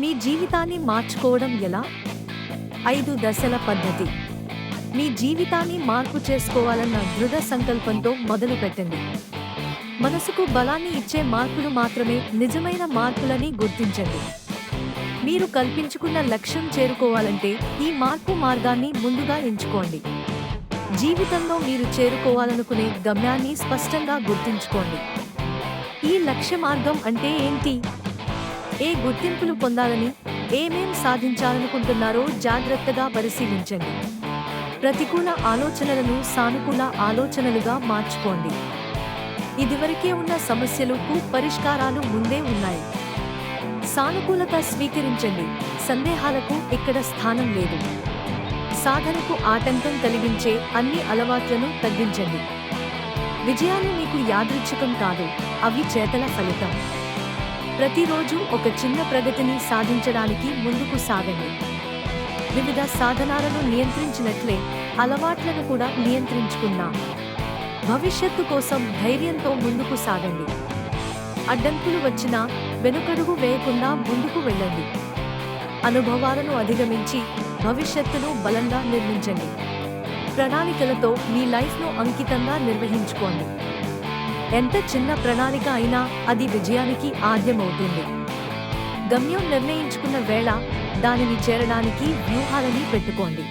మీ జీవితాన్ని మార్చుకోవడం ఎలా? ఐదు దశల పద్ధతి. మీ జీవితాన్ని మార్పు చేసుకోవాలన్న దృఢ సంకల్పంతో మొదలు పెట్టండి. మనసుకు బలాన్ని ఇచ్చే మార్పులు మాత్రమే నిజమైన మార్పులని గుర్తించండి. మీరు కల్పించుకున్న లక్ష్యం చేరుకోవాలంటే ఈ మార్పు మార్గాన్ని ముందుగా ఎంచుకోండి. జీవితంలో మీరు చేరుకోవాలనుకునే గమ్యాన్ని స్పష్టంగా గుర్తుంచుకోండి. ఈ లక్ష్య మార్గం అంటే ఏంటి? ఏ గుర్తింపులు పొందాలని ఏమేం సాధించాలనుకుంటున్నారో జాగ్రత్తగా పరిశీలించండి. ప్రతికూల ఆలోచనలను సానుకూల ఆలోచనలుగా మార్చుకోండి. ఇదివరకే ఉన్న సమస్యలకు పరిష్కారాలు ముందే ఉన్నాయి. సానుకూలత స్వీకరించండి. సందేహాలకు ఇక్కడ స్థానం లేదు. సాధనకు ఆటంకం కలిగించే అన్ని అలవాట్లను తగ్గించండి. విజయాలు మీకు యాదృచ్ఛికం కాదు అవి చేతల ఫలితం. ప్రతిరోజు ఒక చిన్న ప్రగతిని సాధించడానికి ముందుకు సాగండి. వివిధ సాధనాలను నియంత్రించినట్లే అలవాట్లను కూడా నియంత్రించుకున్నాం భవిష్యత్తు కోసం ధైర్యంతో ముందుకు సాగండి. అడ్డంకులు వచ్చినా వెనుకడుగు వేయకుండా ముందుకు వెళ్ళండి. అనుభవాలను అధిగమించి భవిష్యత్తును బలంగా నిర్మించండి. ప్రణాళికలతో మీ లైఫ్ను అంకితంగా నిర్వహించుకోండి. ఎంత చిన్న ప్రణాళిక అయినా అది విజయానికి ఆద్యమవుతుంది. గమ్యం నిర్ణయించుకున్న వేళ దానిని చేరడానికి వ్యూహాలని పెట్టుకోండి.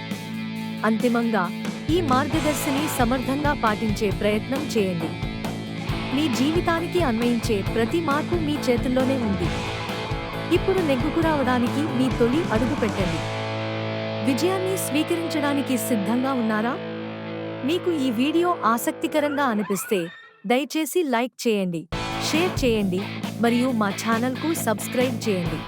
అంతిమంగా ఈ మార్గదర్శిని సమర్థంగా పాటించే ప్రయత్నం చేయండి. మీ జీవితానికి అన్వయించే ప్రతి మార్పు మీ చేతుల్లోనే ఉంది. ఇప్పుడు నెగ్గుకు రావడానికి మీ తొలి అడుగు పెట్టండి. విజయాన్ని స్వీకరించడానికి సిద్ధంగా ఉన్నారా? మీకు ఈ వీడియో ఆసక్తికరంగా అనిపిస్తే దయచేసి లైక్ చేయండి షేర్ చేయండి మరియు మా ఛానల్కు సబ్స్క్రైబ్ చేయండి.